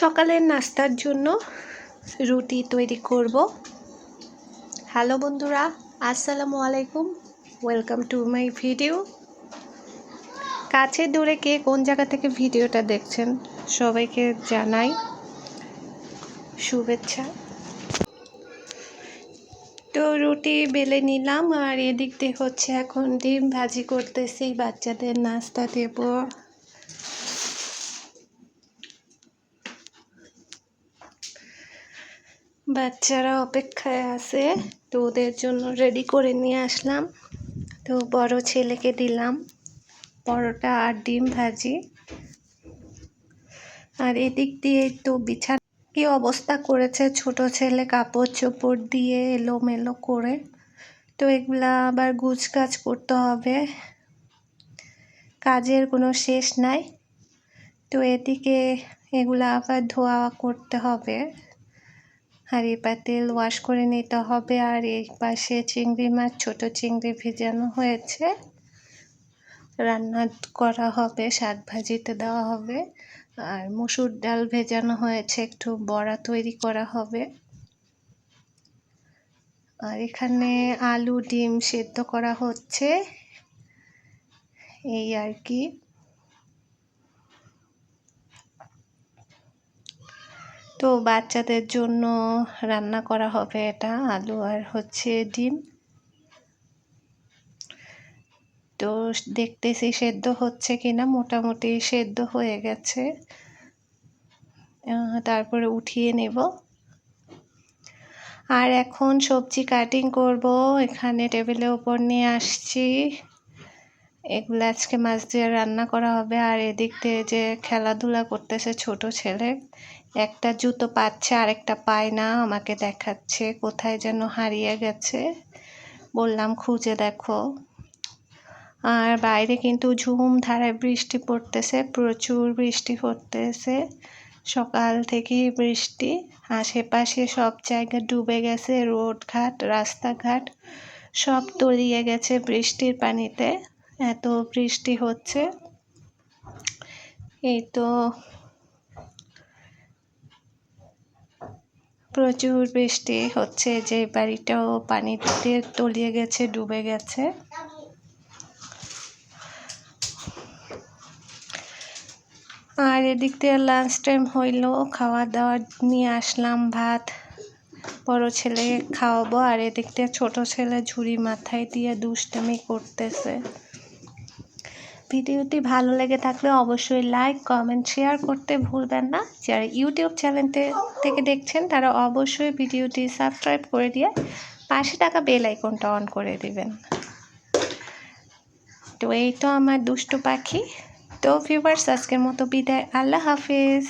সকালের নাস্তার জন্য রুটি তৈরি করব। হ্যালো বন্ধুরা, আসসালামু আলাইকুম। ওয়েলকাম টু মাই ভিডিও কাছে দূরে কে কোন জায়গা থেকে ভিডিওটা দেখছেন, সবাইকে জানাই শুভেচ্ছা। তো রুটি বেলে নিলাম, আর এদিক দিয়ে হচ্ছে এখন ডিম ভাজি করতেছি, বাচ্চাদের নাস্তা দেবো। বাচ্চারা অপেক্ষায় আছে, তো ওদের জন্য রেডি করে নিয়ে আসলাম। তো বড় ছেলেকে দিলাম, পরোটা আর ডিম ভাজি। আর এদিক দিয়ে তো বিছানা কি অবস্থা করেছে? ছোট ছেলে কাপড় চোপড় দিয়ে এলোমেলো করে। তো এগুলা আবার গুছ কাজ করতে হবে। কাজের কোনো শেষ নাই। তো এদিকে এগুলা আবার ধোয়া করতে হবে। হাঁড়ি পাতিল ওয়াশ করে নিতে হবে আর এই পাশে চিংড়ি মাছ, ছোট চিংড়ি ভেজানো হয়েছে। রান্না করা হবে, শাক ভাজিতে দেওয়া হবে। আর মুসুর ডাল ভেজানো হয়েছে, একটু বড়া তৈরি করা হবে। আর এখানে আলু, ডিম সেদ্ধ করা হচ্ছে। এই আর কি। তো বাচ্চাদের জন্য রান্না করা হবে এটা, আলু আর হচ্ছে ডিম। তো দেখতেছি সেদ্ধ হচ্ছে কিনা, মোটামুটি সেদ্ধ হয়ে গেছে। তারপরে উঠিয়ে নেব। আর এখন সবজি কাটিং করব, এখানে টেবিলের ওপর নিয়ে আসছি। এগুলো আজকে মাছ দিয়ে রান্না করা হবে, আর এদিক দিয়ে যে খেলাধুলা করতেছে ছোট ছেলে একটা জুতো পাচ্ছে আর একটা পায় না আমাকে দেখাচ্ছে, কোথায় যেন হারিয়ে গেছে। বললাম, খুঁজে দেখো। আর বাইরে কিন্তু ঝুম ধারায় বৃষ্টি পড়তেছে, প্রচুর বৃষ্টি পড়তেছে। সকাল থেকেই বৃষ্টি, আশেপাশে সব জায়গা ডুবে গেছে রোড ঘাট রাস্তাঘাট সব তলিয়ে গেছে বৃষ্টির পানিতে। এত বৃষ্টি হচ্ছে। এই তো প্রচুর বৃষ্টি হচ্ছে, যে বাড়িটাও পানিতে তলিয়ে গেছে, ডুবে গেছে। আর এদিক দিয়ে লাঞ্চ টাইম হইল খাওয়া দাওয়া নিয়ে আসলাম, ভাত, বড় ছেলে খাওয়াবো। আর এদিক দিয়ে ছোটো ছেলে ঝুড়ি মাথায় দিয়ে দুষ্টামি করতেছে। ভিডিওটি ভালো লেগে থাকলে অবশ্যই লাইক কমেন্ট শেয়ার করতে ভুলবেন না। যারা ইউটিউব চ্যানেলতে থেকে দেখছেন, তারা অবশ্যই ভিডিওটি সাবস্ক্রাইব করে দিয়ে পাশে টাকা বেল আইকনটা অন করে দেবেন। তো এই তো আমার দুষ্ট পাখি। তো ভিউয়ার্স আজকের মতো বিদায়। আল্লাহ হাফিজ।